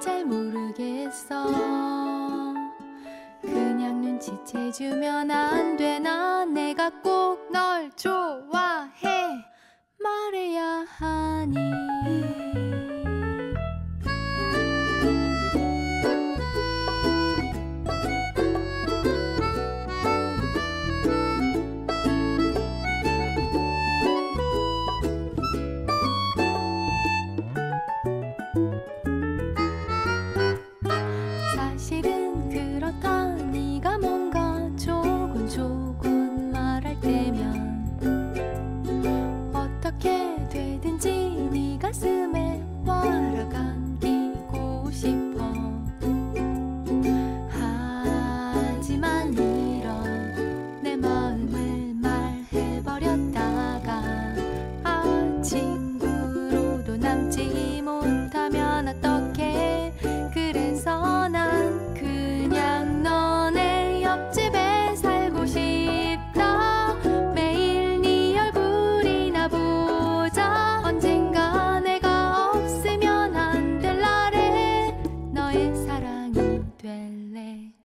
잘 모르겠어. 그냥 눈치채주면 안 되나? 내가 꼭 널 좋아해. 말해야 하니. es